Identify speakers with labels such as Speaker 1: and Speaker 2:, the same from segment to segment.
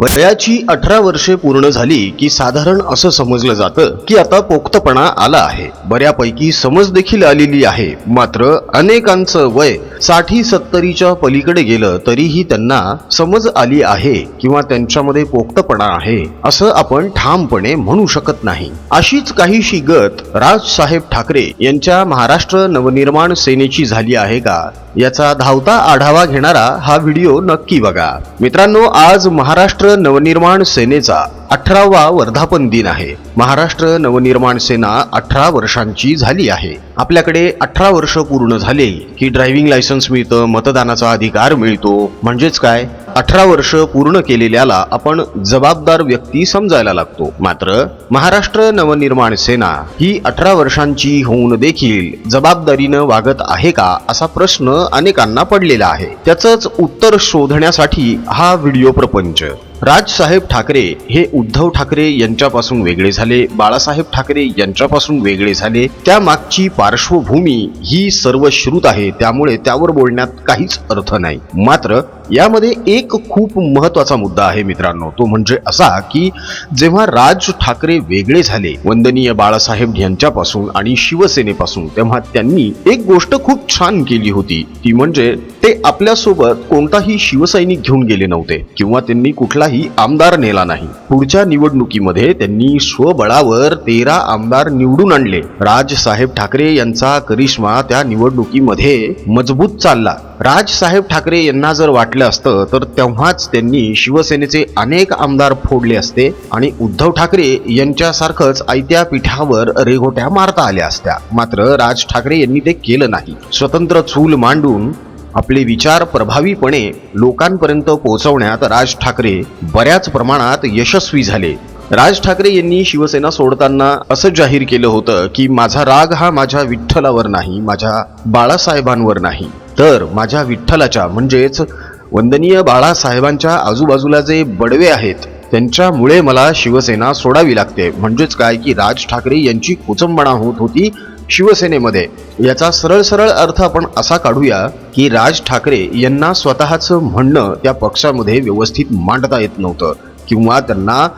Speaker 1: वयाची अठरा वर्षे पूर्ण झाली की साधारण असं समजलं जातं की आता पोक्तपणा आला आहे. बऱ्यापैकी समज देखील आलेली आहे. मात्र अनेकांचं वय साठी सत्तरीच्या पलीकडे गेलं तरीही त्यांना समज आली आहे किंवा त्यांच्यामध्ये पोक्तपणा आहे असं आपण ठामपणे म्हणू शकत नाही. अशीच काहीशी गत राजसाहेब ठाकरे यांच्या महाराष्ट्र नवनिर्माण सेनेची झाली आहे का? याचा धावता आढावा घेणारा हा व्हिडिओ नक्की बघा. मित्रांनो आज महाराष्ट्र नवनिर्माण सेनेचा अठरावा वर्धापन दिन आहे. महाराष्ट्र नवनिर्माण सेना अठरा वर्षांची झाली आहे. आपल्याकडे अठरा वर्ष पूर्ण झाले की ड्रायव्हिंग लायसन्स मिळतं मतदानाचा अधिकार मिळतो. म्हणजेच काय? अठरा वर्ष पूर्ण केलेल्याला आपण जबाबदार व्यक्ती समजायला लागतो. मात्र महाराष्ट्र नवनिर्माण सेना ही अठरा वर्षांची होऊन देखील जबाबदारीनं वागत आहे का असा प्रश्न अनेकांना पडलेला आहे. त्याचंच उत्तर शोधण्यासाठी हा व्हिडिओ प्रपंच. राजसाहेब ठाकरे हे उद्धव ठाकरे यांच्यापासून वेगळे झाले बाळासाहेब ठाकरे यांच्यापासून वेगळे झाले. त्या मागची पार्श्वभूमी ही सर्व श्रुत आहे त्यामुळे त्यावर बोलण्यात काहीच अर्थ नाही. मात्र यामध्ये एक खूप महत्त्वाचा मुद्दा आहे मित्रांनो. तो म्हणजे असा की जेव्हा राज ठाकरे वेगळे झाले वंदनीय बाळासाहेब यांच्यापासून आणि शिवसेनेपासून तेव्हा त्यांनी एक गोष्ट खूप छान केली होती. ती म्हणजे ते आपल्यासोबत कोणताही शिवसैनिक घेऊन गेले नव्हते किंवा त्यांनी कुठलाही आमदार नेला नाही. पुढच्या निवडणुकीमध्ये त्यांनी स्वबळावर तेरा आमदार निवडून आणले. राजसाहेब ठाकरे यांचा करिश्मा त्या निवडणुकीमध्ये मजबूत चालला. राजसाहेब ठाकरे यांना जर वाटलं असतं तर तेव्हाच त्यांनी शिवसेनेचे अनेक आमदार फोडले असते आणि उद्धव ठाकरे यांच्यासारखंच आयत्या पीठावर रेघोट्या मारता आल्या असत्या. मात्र राज ठाकरे यांनी ते केलं नाही. स्वतंत्र चूल मांडून आपले विचार प्रभावीपणे लोकांपर्यंत पोहोचवण्यात राज ठाकरे बऱ्याच प्रमाणात यशस्वी झाले. राज ठाकरे यांनी शिवसेना सोडताना असं जाहीर केलं होतं की माझा राग हा माझ्या विठ्ठलावर नाही माझ्या बाळासाहेबांवर नाही. तर माझ्या विठ्ठलाच्या म्हणजेच वंदनीय बाळासाहेबांच्या आजूबाजूला जे बडवे आहेत त्यांच्यामुळे मला शिवसेना सोडावी लागते. म्हणजेच काय की राज ठाकरे यांची कुचंबणा होत होती शिवसेनेमध्ये. याचा सरळ सरळ अर्थ आपण असा काढूया की राज ठाकरे यांना स्वतःचं म्हणणं त्या पक्षामध्ये व्यवस्थित मांडता येत नव्हतं किंवा त्यांना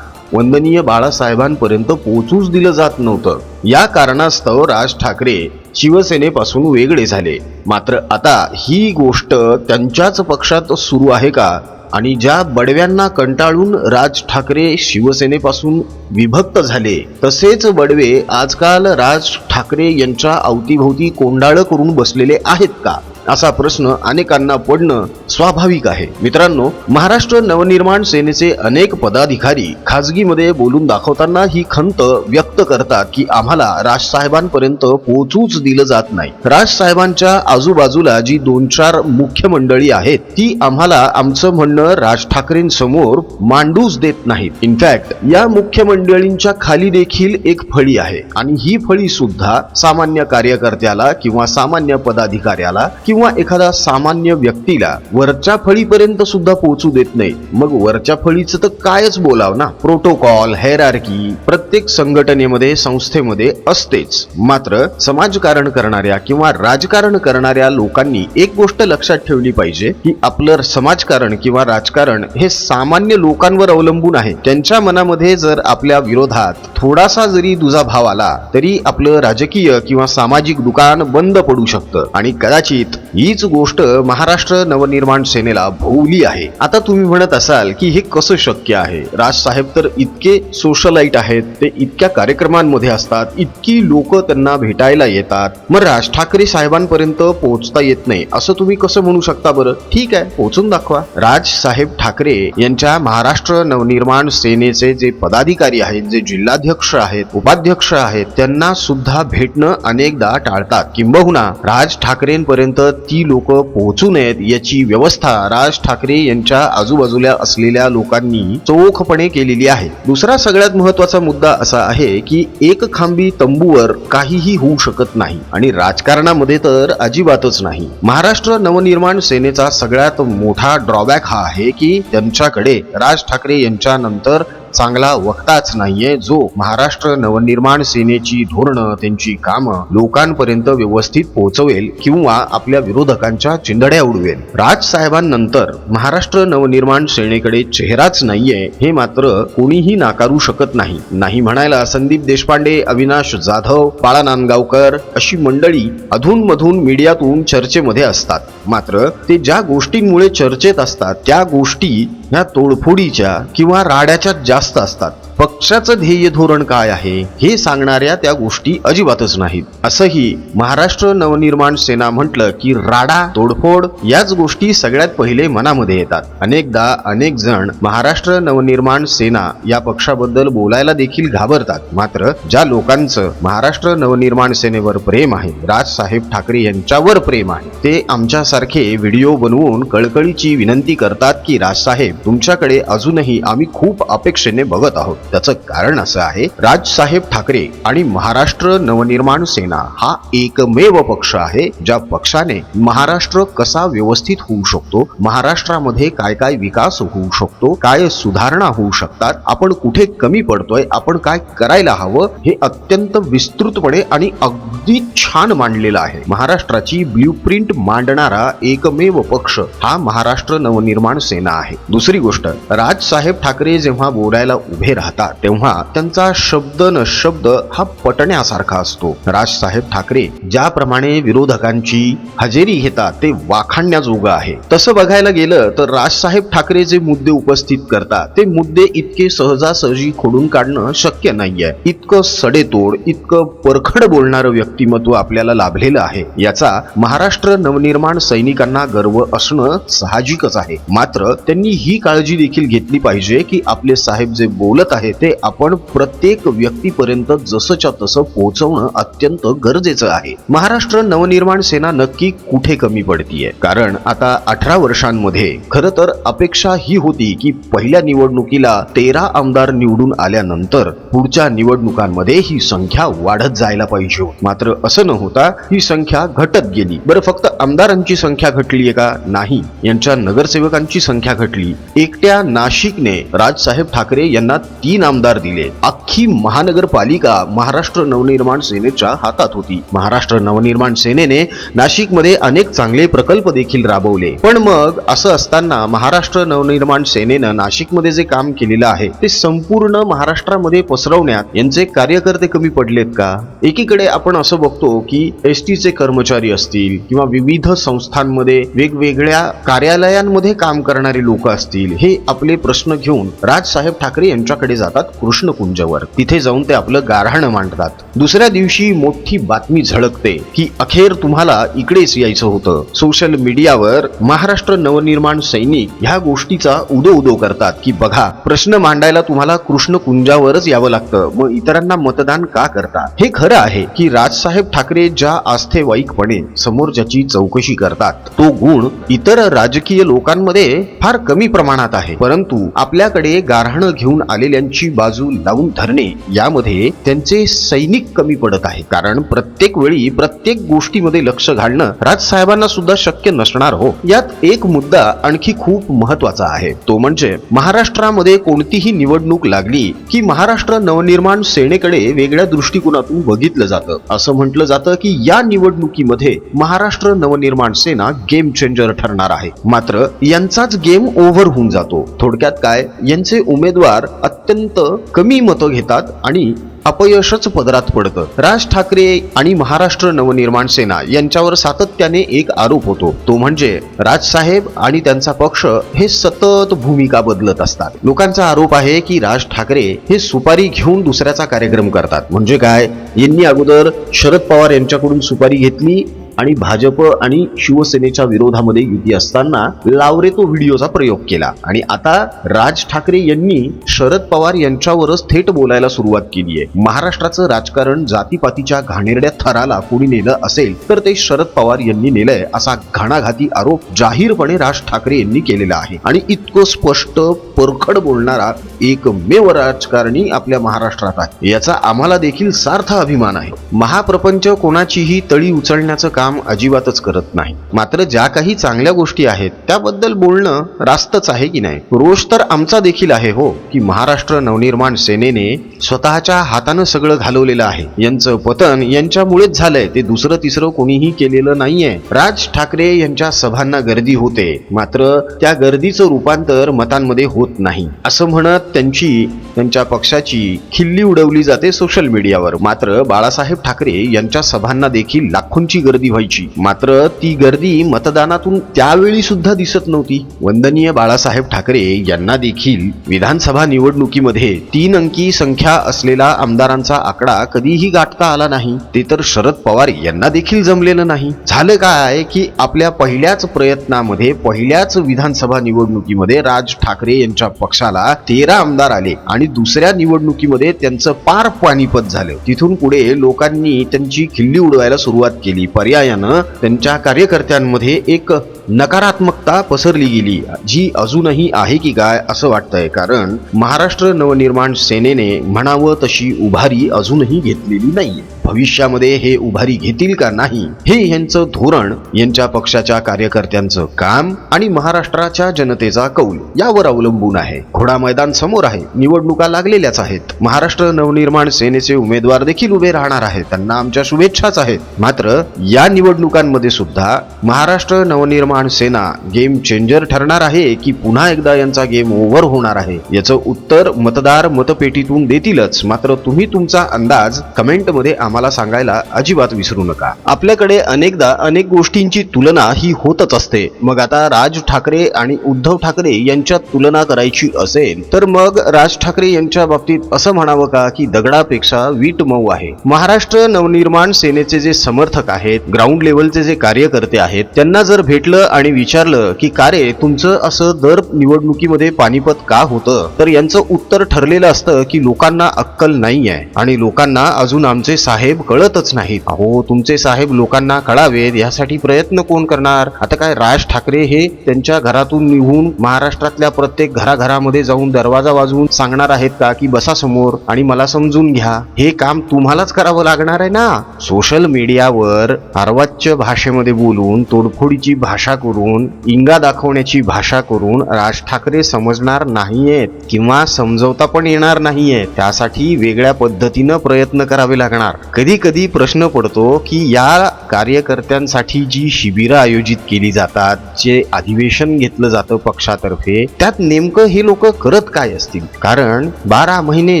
Speaker 1: वंदनीय बाळासाहेबांपर्यंत पोहोचूच दिलं जात नव्हतं. या कारणास्तव राज ठाकरे शिवसेनेपासून वेगळे झाले. मात्र आता ही गोष्ट त्यांच्याच पक्षात सुरू आहे का? आणि ज्या बडव्यांना कंटाळून राज ठाकरे शिवसेनेपासून विभक्त झाले तसेच बडवे आजकाल राज ठाकरे यांच्या अवतीभोवती कोंडाळं करून बसलेले आहेत का? असा प्रश्न अनेकांना पडणं स्वाभाविक आहे. मित्रांनो महाराष्ट्र नवनिर्माण सेनेचे अनेक पदाधिकारी खाजगीमध्ये बोलून दाखवताना ही खंत व्यक्त करतात की आम्हाला राजसाहेबांपर्यंत पोहोचूच दिलं जात नाही. राजसाहेबांच्या आजूबाजूला जी दोन चार मुख्य मंडळी आहेत ती आम्हाला आमचं म्हणणं राज ठाकरेंसमोर मांडूच देत नाहीत. इनफॅक्ट या मुख्य मंडळींच्या खाली देखील एक फळी आहे. आणि ही फळी सुद्धा सामान्य कार्यकर्त्याला किंवा सामान्य पदाधिकाऱ्याला किंवा एखादा सामान्य व्यक्तीला वरच्या फळीपर्यंत सुद्धा पोहोचू देत नाही. मग वरच्या फळीचं तर कायच बोलाव ना? प्रोटोकॉल हेरार्की प्रत्येक संघटनेमध्ये संस्थेमध्ये असतेच. मात्र समाजकारण करणाऱ्या किंवा राजकारण करणाऱ्या लोकांनी एक गोष्ट लक्षात ठेवली पाहिजे की आपलं समाजकारण किंवा राजकारण हे सामान्य लोकांवर अवलंबून आहे. त्यांच्या मनामध्ये जर आपल्या विरोधात थोडासा जरी दुजा भाव आला तरी आपलं राजकीय किंवा सामाजिक दुकान बंद पडू शकतं. आणि कदाचित हीच गोष्ट महाराष्ट्र नवनिर्माण सेनेला भोवली आहे. आता तुम्ही म्हणत असाल की हे कसं शक्य आहे? राजसाहेब तर इतके सोशलाईट आहेत ते इतक्या कार्यक्रमांमध्ये असतात इतकी लोक त्यांना भेटायला येतात. मग राज ठाकरे साहेबांपर्यंत पोहोचता येत नाही असं तुम्ही कसं म्हणू शकता बरं? ठीक आहे पोहोचून दाखवा. राज साहेब ठाकरे यांच्या महाराष्ट्र नवनिर्माण सेनेचे जे पदाधिकारी आहेत जे जिल्हाध्यक्ष आहेत उपाध्यक्ष आहेत त्यांना सुद्धा भेटणं अनेकदा टाळतात. किंबहुना राज ठाकरेंपर्यंत ती लोक पोहोचू नयेत याची व्यवस्था राज ठाकरे यांच्या आजूबाजूला असलेल्या लोकांनी चोखपणे केलेली आहे. दुसरा सगळ्यात महत्त्वाचा मुद्दा असा आहे की एक खांबी तंबूवर काहीही होऊ शकत नाही आणि राजकारणामध्ये तर अजिबातच नाही. महाराष्ट्र नवनिर्माण सेनेचा सगळ्यात मोठा ड्रॉबॅक हा आहे की त्यांच्याकडे राज ठाकरे यांच्या नंतर चांगला वक्ताच नाहीये जो महाराष्ट्र नवनिर्माण सेनेची धोरणं त्यांची कामं लोकांपर्यंत व्यवस्थित पोहोचवेल किंवा आपल्या विरोधकांच्या चिंधड्या उडवेल. राज साहेबांनंतर महाराष्ट्र नवनिर्माण सेनेकडे चेहराच नाहीये हे मात्र कोणीही नाकारू शकत नाही. नाही म्हणायला संदीप देशपांडे अविनाश जाधव बाळा नांदगावकर अशी मंडळी अधूनमधून मीडियातून चर्चेमध्ये असतात. मात्र ते ज्या गोष्टींमुळे चर्चेत असतात त्या गोष्टी ह्या तोडफोडीच्या किंवा राड्याच्या जास्त असतात. पक्षाचं ध्येय धोरण काय आहे हे सांगणाऱ्या त्या गोष्टी अजिबातच नाहीत. असंही महाराष्ट्र नवनिर्माण सेना म्हटलं की राडा तोडफोड याच गोष्टी सगळ्यात पहिले मनामध्ये येतात. अनेकदा अनेक जण महाराष्ट्र नवनिर्माण सेना या पक्षाबद्दल बोलायला देखील घाबरतात. मात्र ज्या लोकांचं महाराष्ट्र नवनिर्माण सेनेवर प्रेम आहे राजसाहेब ठाकरे यांच्यावर प्रेम आहे ते आमच्यासारखे व्हिडिओ बनवून कळकळीची विनंती करतात की राजसाहेब तुमच्याकडे अजूनही आम्ही खूप अपेक्षेने बघत आहोत. त्याचं कारण असं आहे राजसाहेब ठाकरे आणि महाराष्ट्र नवनिर्माण सेना हा एकमेव पक्ष आहे ज्या पक्षाने महाराष्ट्र कसा व्यवस्थित होऊ शकतो महाराष्ट्रामध्ये काय काय विकास होऊ शकतो काय सुधारणा होऊ शकतात आपण कुठे कमी पडतोय आपण काय करायला हवं हे अत्यंत विस्तृतपणे आणि अगदी छान मांडलेलं आहे. महाराष्ट्राची ब्ल्यूप्रिंट मांडणारा एकमेव पक्ष हा महाराष्ट्र नवनिर्माण सेना आहे. दुसरी गोष्ट राजसाहेब ठाकरे जेव्हा बोलायला उभे राहतात तेव्हा त्यांचा शब्द न शब्द हा पटण्यासारखा असतो. राजसाहेब ठाकरे ज्याप्रमाणे विरोधकांची हजेरी घेतात ते वाखाणण्याजोगं आहे. तसं बघायला गेलं तर राजसाहेब ठाकरे जे मुद्दे उपस्थित करतात ते मुद्दे इतके सहजासहजी खोडून काढणं शक्य नाहीये. इतकं सडेतोड इतकं परखड बोलणारं व्यक्तिमत्व आपल्याला लाभलेलं आहे. याचा महाराष्ट्र नवनिर्माण सैनिकांना गर्व असणं साहजिकच आहे. मात्र त्यांनी ही काळजी देखील घेतली पाहिजे की आपले साहेब जे बोलत आहे ते आपण प्रत्येक व्यक्तीपर्यंत जसंच्या तसं पोहोचवणं अत्यंत गरजेचं आहे. महाराष्ट्र नवनिर्माण सेना नक्की कुठे कमी पडतीये? कारण आता अठरा वर्षांमध्ये खर तर अपेक्षा ही होती की पहिल्या निवडणुकीला तेरा आमदार निवडून आल्यानंतर पुढच्या निवडणुकांमध्ये ही संख्या वाढत जायला पाहिजे मात्र असं न होता ही संख्या घटत गेली. बरं फक्त आमदारांची संख्या घटली आहे का? नाही. यांच्या नगरसेवकांची संख्या घटली. एकट्या नाशिकने राजसाहेब ठाकरे यांना तीन आमदार दिले. अख्खी महानगरपालिका महाराष्ट्र नवनिर्माण सेनेच्या हातात होती. महाराष्ट्र नवनिर्माण सेनेने नाशिकमध्ये अनेक चांगले प्रकल्प देखील राबवले. पण मग असं असताना महाराष्ट्र नवनिर्माण सेनेनं नाशिकमध्ये जे काम केलेलं आहे ते संपूर्ण महाराष्ट्रामध्ये पसरवण्यात यांचे कार्यकर्ते कमी पडलेत का? एकीकडे आपण असं बघतो की एस चे कर्मचारी असतील किंवा विविध संस्थांमध्ये वेगवेगळ्या कार्यालयांमध्ये काम करणारे लोक असतील हे आपले प्रश्न घेऊन राजसाहेब ठाकरे यांच्याकडे जातात कृष्णकुंजवर. तिथे जाऊन ते आपलं गारहाण मांडतात. दुसऱ्या दिवशी मोठी बातमी झळकते की अखेर तुम्हाला इकडेच यायचं होतं. सोशल मीडियावर महाराष्ट्र नवनिर्माण सैनिक ह्या गोष्टीचा उदो उदो करतात की बघा प्रश्न मांडायला तुम्हाला कृष्णकुंजावरच यावं लागतं. मग इतरांना मतदान का करता? हे खरं आहे की राजसाहेब ठाकरे ज्या आस्थेवाईकपणे समोरच्याची चौकशी करतात. तो गुण इतर राजकीय लोकांमध्ये फार कमी प्रमाणात आहे. परंतु आपल्याकडे गारहाणं घेऊन आलेल्यांची बाजू लावून धरणे यामध्ये त्यांचे सैनिक कमी पडत आहे. कारण प्रत्येक वेळी प्रत्येक गोष्टीमध्ये लक्ष घालणं राजसाहेबांना सुद्धा शक्य नसणार हो. यात एक मुद्दा आणखी खूप महत्त्वाचा आहे. तो म्हणजे महाराष्ट्रामध्ये कोणतीही निवडणूक लागली की महाराष्ट्र नवनिर्माण सेनेकडे वेगळ्या दृष्टिकोनातून बघितलं जातं. असं म्हटलं जातं की या निवडणुकीमध्ये महाराष्ट्र नवनिर्माण सेना गेम चेंजर ठरणार आहे. मात्र यांचाच गेम ओव्हर होऊन जातो. थोडक्यात काय? यांचे उमेदवार अत्यंत कमी मतं घेतात आणि अपयशच पदरात पडतं. राज ठाकरे आणि महाराष्ट्र नवनिर्माण सेना यांच्यावर सातत्याने एक आरोप होतो. तो म्हणजे राजसाहेब आणि त्यांचा पक्ष हे सतत भूमिका बदलत असतात. लोकांचा आरोप आहे की राज ठाकरे हे सुपारी घेऊन दुसऱ्याचा कार्यक्रम करतात. म्हणजे काय? यांनी अगोदर शरद पवार यांच्याकडून सुपारी घेतली आणि भाजप आणि शिवसेनेच्या विरोधामध्ये युती असताना लावरे तो व्हिडिओचा प्रयोग केला. आणि आता राज ठाकरे यांनी शरद पवार यांच्यावरच थेट बोलायला सुरुवात केली आहे. महाराष्ट्राचं राजकारण जातीपातीच्या घाणेरड्या थराला कोणी नेलं असेल तर ते शरद पवार यांनी नेलंय असा घाणाघाती आरोप जाहीरपणे राज ठाकरे यांनी केलेला आहे. आणि इतकं स्पष्ट परखड बोलणारा एकमेव राजकारणी आपल्या महाराष्ट्रात आहे. याचा आम्हाला देखील सार्थ अभिमान आहे. महाप्रपंच कोणाचीही तळी उचलण्याचं काम काम अजिबातच करत नाही. मात्र ज्या काही चांगल्या गोष्टी आहेत त्याबद्दल बोलणं रास्तच आहे की नाही? रोष तर आमचा देखील आहे हो की महाराष्ट्र नवनिर्माण सेनेने स्वतःच्या हातानं सगळं घालवलेलं आहे. यांचं पतन यांच्यामुळेच झालंय ते दुसरं तिसरं कोणीही केलेलं नाहीये. राज ठाकरे यांच्या सभांना गर्दी होते मात्र त्या गर्दीचं रूपांतर मतांमध्ये होत नाही. असं म्हणत त्यांची त्यांच्या पक्षाची खिल्ली उडवली जाते सोशल मीडियावर मात्र बाळासाहेब ठाकरे यांच्या सभांना देखील लाखोंची गर्दी व्हायची. मात्र ती गर्दी मतदानातून त्यावेळी सुद्धा दिसत नव्हती. वंदनीय बाळासाहेब ठाकरे यांना देखील विधानसभा निवडणुकीमध्ये तीन अंकी संख्या असलेला आमदारांचा आकडा कधीही गाठता आला नाही. ते तर शरद पवार यांना देखील जमलेलं नाही. झालं काय की आपल्या पहिल्याच प्रयत्नामध्ये पहिल्याच विधानसभा निवडणुकीमध्ये राज ठाकरे यांच्या पक्षाला तेरा आमदार आले आणि दुसऱ्या निवडणुकीमध्ये त्यांचं पार पाणीपत झालं. तिथून पुढे लोकांनी त्यांची खिल्ली उडवायला सुरुवात केली. पर्यायानं त्यांच्या कार्यकर्त्यांमध्ये एक नकारात्मकता पसरली गेली जी अजूनही आहे की काय असं वाटतंय. कारण महाराष्ट्र नवनिर्माण सेनेने म्हणावं तशी उभारी अजूनही घेतलेली नाहीये. भविष्यामध्ये हे उभारी घेतील का नाही हे यांचं धोरण यांच्या पक्षाच्या कार्यकर्त्यांचं काम आणि महाराष्ट्राच्या जनतेचा कौल यावर अवलंबून आहे. घोडा मैदान समोर आहे निवडणुका लागलेल्याच आहेत. महाराष्ट्र नवनिर्माण सेनेचे उमेदवार देखील उभे राहणार आहेत त्यांना आमच्या शुभेच्छाच आहेत. मात्र या निवडणुकांमध्ये सुद्धा महाराष्ट्र नवनिर्माण सेना गेम चेंजर ठरणार आहे की पुन्हा एकदा यांचा गेम ओव्हर होणार आहे याचं उत्तर मतदार मतपेटीतून देतीलच. मात्र तुम्ही तुमचा अंदाज कमेंटमध्ये आम्हाला सांगायला अजिबात विसरू नका. आपल्याकडे अनेकदा अनेक गोष्टींची तुलना ही होतच असते. मग आता राज ठाकरे आणि उद्धव ठाकरे यांच्यात तुलना करायची असेल तर मग राज ठाकरे यांच्या बाबतीत असं म्हणावं का की दगडापेक्षा वीट मऊ आहे? महाराष्ट्र नवनिर्माण सेनेचे जे समर्थक आहेत ग्राउंड लेवलचे जे कार्यकर्ते आहेत त्यांना जर भेटलं आणि विचारलं की का रे तुमचं असं दर निवडणुकीमध्ये पानिपत का होतं? तर यांचं उत्तर ठरलेलं असतं की लोकांना अक्कल नाही आहे आणि लोकांना अजून आमचे साहेब कळतच नाहीत अहो तुमचे साहेब लोकांना कळावेत यासाठी प्रयत्न कोण करणार? आता काय राज ठाकरे हे त्यांच्या घरातून निघून महाराष्ट्रातल्या प्रत्येक घराघरामध्ये जाऊन दरवाजा वाजवून सांगणार आहेत का की बसा समोर आणि मला समजून घ्या. हे काम तुम्हालाच करावं लागणार आहे ना? सोशल मीडियावर अर्वाच्य भाषेमध्ये बोलून तोडफोडीची भाषा करून इंगा दाखवण्याची भाषा करून राज ठाकरे समजणार नाहीयेत किंवा समजवता पण येणार नाहीये त्यासाठी वेगळ्या पद्धतीनं प्रयत्न करावे लागणार. कधी कधी प्रश्न पडतो की या कार्यकर्त्यांसाठी जी शिबिरं आयोजित केली जातात जे अधिवेशन घेतलं जातं पक्षातर्फे त्यात नेमकं हे लोक करत काय असतील? कारण बारा महिने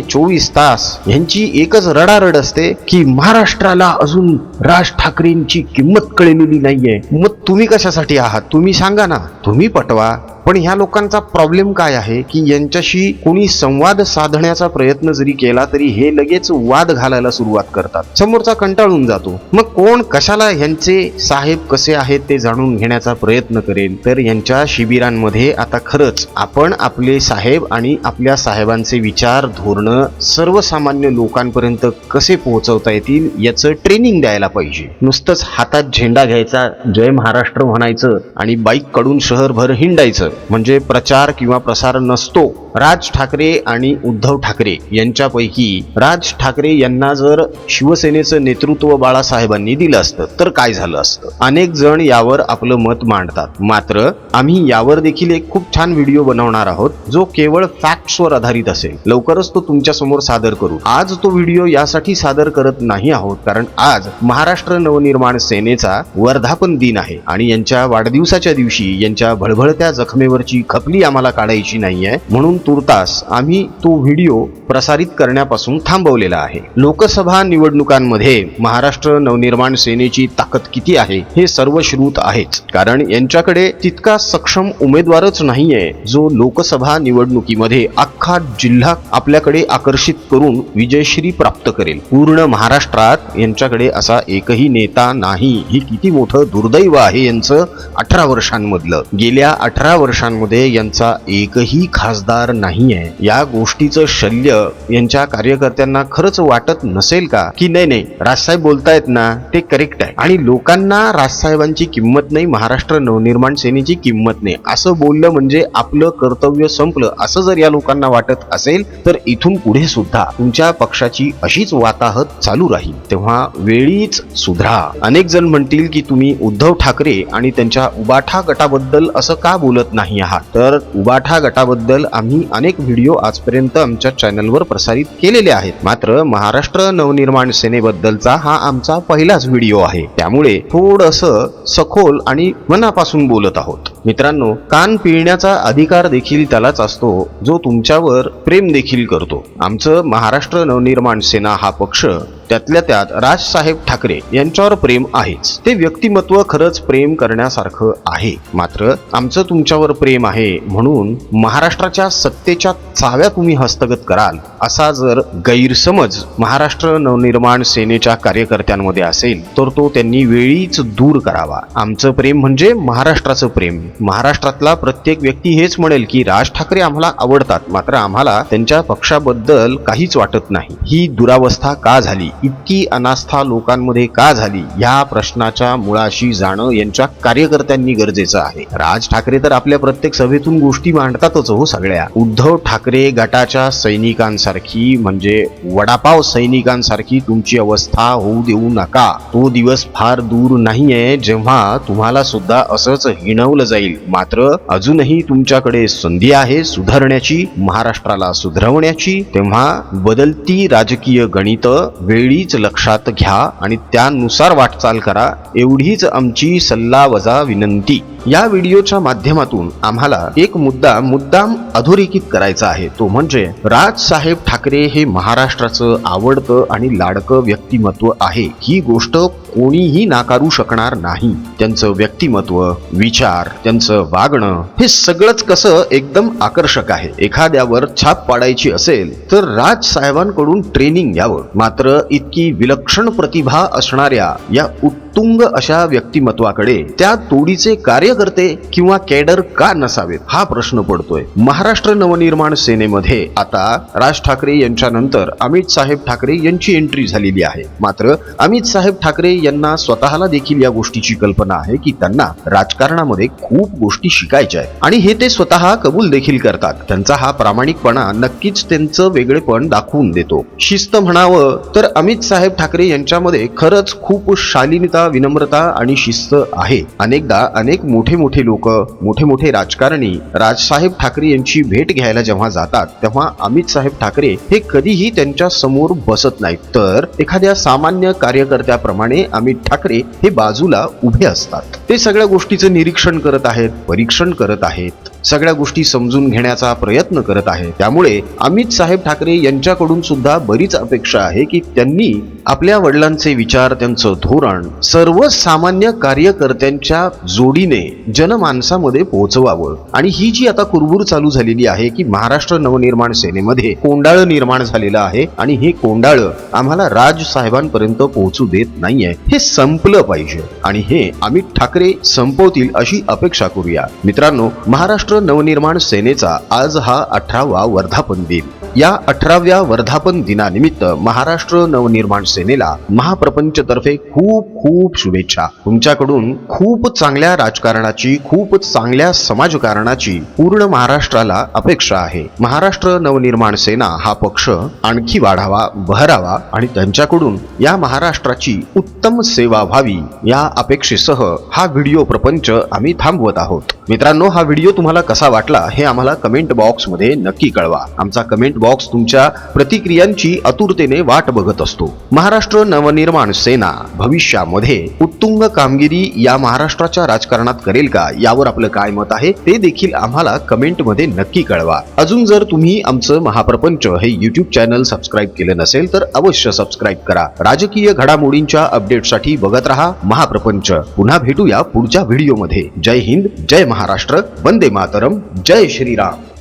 Speaker 1: चोवीस तास यांची एकच रडारड असते की महाराष्ट्राला अजून राज ठाकरेंची किंमत कळलेली नाहीये. मग तुम्ही कशासाठी आहात? तुम्ही सांगा ना. तुम्ही पटवा. पण ह्या लोकांचा प्रॉब्लेम काय आहे की यांच्याशी कोणी संवाद साधण्याचा प्रयत्न जरी केला तरी हे लगेच वाद घालायला सुरुवात करतात. समोरचा कंटाळून जातो. मग कोण कशाला यांचे साहेब कसे आहेत ते जाणून घेण्याचा प्रयत्न करेल? तर यांच्या शिबिरांमध्ये आता खरंच आपण आपले साहेब आणि आपल्या साहेबांचे विचार धोरणं सर्वसामान्य लोकांपर्यंत कसे पोहोचवता येतील याचं ट्रेनिंग द्यायला पाहिजे. नुसतंच हातात झेंडा घ्यायचा जय महाराष्ट्र म्हणायचं आणि बाईककडून शहरभर हिंडायचं. म्हणजे प्रचार किंवा प्रसार नसतो. राज ठाकरे आणि उद्धव ठाकरे यांच्यापैकी राज ठाकरे यांना जर शिवसेनेचं नेतृत्व बाळासाहेबांनी दिलं असतं तर काय झालं असतं? अनेक जण यावर आपलं मत मांडतात. मात्र आम्ही यावर देखील एक खूप छान व्हिडिओ बनवणार आहोत जो केवळ फॅक्ट्सवर आधारित असेल. लवकरच तो तुमच्यासमोर सादर करू. आज तो व्हिडिओ यासाठी सादर करत नाही आहोत कारण आज महाराष्ट्र नवनिर्माण सेनेचा वर्धापन दिन आहे आणि यांच्या वाढदिवसाच्या दिवशी यांच्या भळभळत्या जखमेवरची खपली आम्हाला काढायची नाहीये. म्हणून तुर्तास आम्ही तो व्हिडिओ प्रसारित करण्यापासून थांबवलेला आहे. लोकसभा निवडणुकांमध्ये महाराष्ट्र नवनिर्माण सेनेची ताकद किती आहे हे सर्व श्रुत आहेच. कारण यांच्याकडे तितका सक्षम उमेदवारच नाहीये जो लोकसभा निवडणुकीमध्ये अख्खा जिल्हा आपल्याकडे आकर्षित करून विजयश्री प्राप्त करेल. पूर्ण महाराष्ट्रात यांच्याकडे असा एकही नेता नाही. हे किती मोठं दुर्दैव आहे यांचं अठरा वर्षांमधलं. गेल्या अठरा वर्ष वर्षांमध्ये यांचा एकही खासदार नाहीये. या गोष्टीचं शल्य यांच्या कार्यकर्त्यांना खरंच वाटत नसेल का? की नाही नाही राजसाहेब बोलतायत ना ते करेक्ट आहे. आणि लोकांना राजसाहेबांची किंमत नाही महाराष्ट्र नवनिर्माण सेनेची किंमत नाही. असं बोललं म्हणजे आपलं कर्तव्य संपलं. असं जर या लोकांना वाटत असेल तर इथून पुढे सुद्धा तुमच्या पक्षाची अशीच वाताहत चालू राहील. तेव्हा वेळीच सुधरा. अनेक जण म्हणतील की तुम्ही उद्धव ठाकरे आणि त्यांच्या उबाठा गटाबद्दल असं का बोलत नाही? नाही आहात. तर उबाठा गटाबद्दल आम्ही अनेक व्हिडिओ आजपर्यंत आमच्या चॅनलवर प्रसारित केलेले आहेत. मात्र महाराष्ट्र नवनिर्माण सेनेबद्दलचा हा आमचा पहिलाच व्हिडिओ आहे. त्यामुळे थोडस सखोल आणि मनापासून बोलत आहोत. मित्रांनो कान पिळण्याचा अधिकार देखील त्यालाच असतो जो तुमच्यावर प्रेम देखील करतो. आमचं महाराष्ट्र नवनिर्माण सेना हा पक्ष त्यातल्या त्यात राजसाहेब ठाकरे यांच्यावर प्रेम आहेच. ते व्यक्तिमत्व खरंच प्रेम करण्यासारखं आहे. मात्र आमचं तुमच्यावर प्रेम आहे म्हणून महाराष्ट्राच्या सत्तेच्या चाव्या तुम्ही हस्तगत कराल असा जर गैरसमज महाराष्ट्र नवनिर्माण सेनेच्या कार्यकर्त्यांमध्ये असेल तर तो त्यांनी वेळीच दूर करावा. आमचं प्रेम म्हणजे महाराष्ट्राचं प्रेम. महाराष्ट्रातला प्रत्येक व्यक्ती हेच म्हणेल की राज ठाकरे आम्हाला आवडतात. मात्र आम्हाला त्यांच्या पक्षाबद्दल काहीच वाटत नाही. ही दुरावस्था का झाली? इतकी अनास्था लोकांमध्ये का झाली? या प्रश्नाच्या मुळाशी जाणं यांच्या कार्यकर्त्यांनी गरजेचं आहे. राज ठाकरे तर आपल्या प्रत्येक सभेतून गोष्टी मांडतातच हो सगळ्या. उद्धव ठाकरे गटाच्या सैनिकांसारखी म्हणजे वडापाव सैनिकांसारखी तुमची अवस्था होऊ देऊ नका. तो दिवस फार दूर नाहीये जेव्हा तुम्हाला सुद्धा असंच हिणवलं जाईल. मात्र अजूनही तुमच्याकडे संधी आहे सुधारण्याची महाराष्ट्राला सुधरवण्याची तेव्हा बदलती राजकीय गणित वेळीच लक्षात घ्या आणि त्यानुसार वाटचाल करा. एवढीच आमची सल्ला वजा विनंती. या व्हिडिओच्या माध्यमातून आम्हाला एक मुद्दा मुद्दाम अधोरेखित करायचा आहे. तो म्हणजे राजसाहेब ठाकरे हे महाराष्ट्राचं आवडतं आणि लाडकं व्यक्तिमत्व आहे. ही गोष्ट कोणीही नाकारू शकणार नाही. त्यांचं व्यक्तिमत्व विचार त्यांचं वागणं हे सगळंच कसं एकदम आकर्षक आहे. एखाद्यावर छाप पाडायची असेल तर राज साहेबांकडून ट्रेनिंग घ्यावं. मात्र इतकी विलक्षण प्रतिभा असणाऱ्या या उत्तुंग अशा व्यक्तिमत्वाकडे त्या तोडीचे कार्यकर्ते किंवा कॅडर का नसावेत? हा प्रश्न पडतोय. महाराष्ट्र नवनिर्माण सेनेमध्ये आता राज ठाकरे यांच्या नंतर अमित साहेब ठाकरे यांची एंट्री झालेली आहे. मात्र अमित साहेब ठाकरे यांना स्वतःला देखील या गोष्टीची कल्पना आहे की त्यांना राजकारणामध्ये खूप गोष्टी शिकायच्या आहेत. आणि हे ते स्वतः कबूल देखील करतात. त्यांचा हा प्रामाणिकपणा नक्कीच त्यांचं वेगळेपण दाखवून देतो. शिस्त म्हणावं तर अमित साहेब ठाकरे यांच्यामध्ये खरंच खूप शालीनता विनम्रता आणि शिस्त आहे. अनेकदा अनेक मोठे मोठे लोक मोठे मोठे राजकारणी राजसाहेब ठाकरे यांची भेट घ्यायला जेव्हा जातात तेव्हा अमित साहेब ठाकरे हे कधीही त्यांच्यासमोर बसत नाहीत. तर एखाद्या सामान्य कार्यकर्त्याप्रमाणे अमित ठाकरे हे बाजूला उभे असतात. ते सगळ्या गोष्टीचं निरीक्षण करत आहेत परीक्षण करत आहेत. सगळ्या गोष्टी समजून घेण्याचा प्रयत्न करत आहे. त्यामुळे अमित साहेब ठाकरे यांच्याकडून सुद्धा बरीच अपेक्षा आहे की त्यांनी आपल्या वडिलांचे विचार त्यांचं धोरण सर्वसामान्य कार्यकर्त्यांच्या जोडीने जनमानसामध्ये पोहोचवावं. आणि ही जी आता कुरबूर चालू झालेली आहे की महाराष्ट्र नवनिर्माण सेनेमध्ये कोंडाळ निर्माण झालेलं आहे आणि हे कोंडाळ आम्हाला राज साहेबांपर्यंत पोहोचू देत नाहीये हे संपलं पाहिजे. आणि हे अमित ठाकरे संपवतील अशी अपेक्षा करूया. मित्रांनो महाराष्ट्र नवनिर्माण सेनेचा आज हा अठरावा वर्धापन दिन. या अठराव्या वर्धापन दिनानिमित्त महाराष्ट्र नवनिर्माण सेनेला महाप्रपंच तर्फे खूप खूप शुभेच्छा. तुमच्याकडून खूप चांगल्या राजकारणाची खूप चांगल्या समाजकारणाची पूर्ण महाराष्ट्राला अपेक्षा आहे. महाराष्ट्र नवनिर्माण सेना हा पक्ष आणखी वाढावा बहरावा आणि त्यांच्याकडून या महाराष्ट्राची उत्तम सेवा व्हावी या अपेक्षेसह हा व्हिडिओ प्रपंच आम्ही थांबवत आहोत. मित्रांनो हा व्हिडिओ तुम्हाला कसा वाटला हे आम्हाला कमेंट बॉक्समध्ये नक्की कळवा. आमचा कमेंट बॉक्स तुमच्या प्रतिक्रियांची आतुरतेने वाट बघत असतो. महाराष्ट्र नवनिर्माण सेना भविष्यामध्ये उत्तुंग कामगिरी या महाराष्ट्राच्या राजकारणात करेल का? यावर आपलं काय मत आहे? ते देखील आम्हाला कमेंटमध्ये नक्की कळवा. अजून जर तुम्ही आमचं महाप्रपंच हे युट्यूब चॅनल सबस्क्राईब केलं नसेल तर अवश्य सबस्क्राईब करा. राजकीय घडामोडींच्या अपडेटसाठी बघत रहा महाप्रपंच. पुन्हा भेटूया पुढच्या व्हिडिओमध्ये जय हिंद जय महाराष्ट्र वंदे मातरम जय श्रीराम.